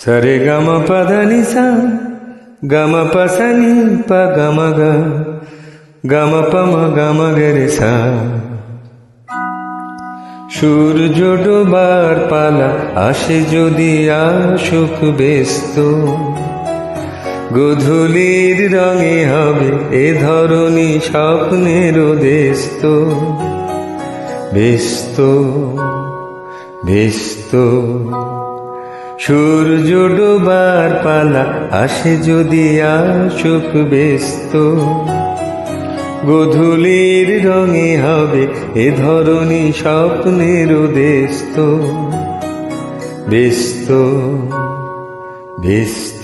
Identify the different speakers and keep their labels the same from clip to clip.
Speaker 1: సరే గమ పదని సా గమ పసని ప గమ గ గమ పమ గమ గరి సా সূর্য ডোবার পালা আসে যদি আসুক ব্যস্ত গধূলির রঙে হবে এ ধরনী স্বপ্নের দেস্ত ব্যস্ত ব্যস্ত সূর্য ডোবার পালা আসে যদি আসুক ব্যস্ত। গধূলির রঙে হবে এ ধরনী স্বপ্নের উদেস্ত ব্যস্ত ব্যস্ত।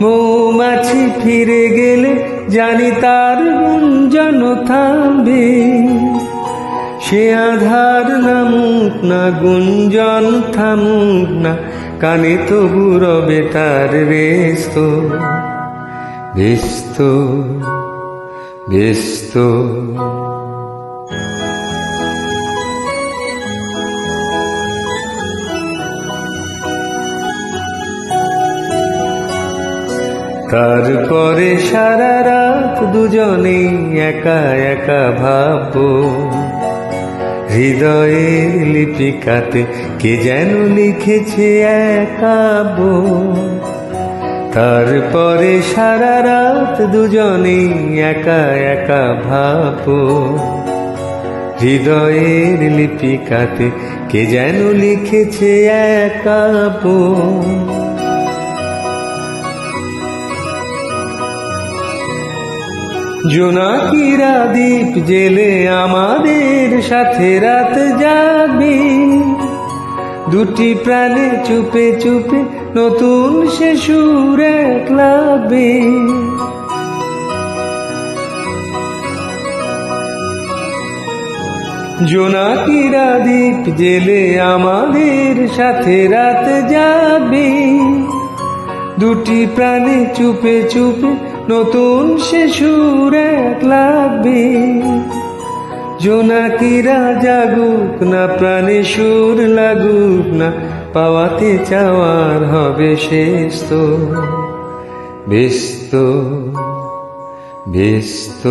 Speaker 1: মৌমাছি ফিরে গেলে জানি তার গুঞ্জন থামবে। সে আধার নামুক না, গুঞ্জন থামুক না, কানে তবু রবে তার ব্যস্ত। ব্যস্ত ব্যস্ত। তারপরে সারা রাত দুজনে একা একা ভাববো। হৃদয়ে লিপিকাতে কে যেন লিখেছে একাব তারপরে সারা রাত দুজনে একা একা ভাবো হৃদয়ের লিপিকাতে কে যেন লিখেছে একাবো জোনাকিরা দ্বীপ জেলে আমাদের সাথে রাত যাবে দুটি প্রাণে চুপে চুপে নতুন সে সুর একলাবে জোনাকিরা দ্বীপ জেলে আমাদের সাথে রাত যাবে দুটি প্রাণে চুপে চুপে নতুন শিশুর এক লাগবে জোনাকিরা জাগুক না, প্রাণে সুর লাগুক না, পাওয়াতে চাওয়ার হবে শেষ তো। বিস্ত ব্যস্ত।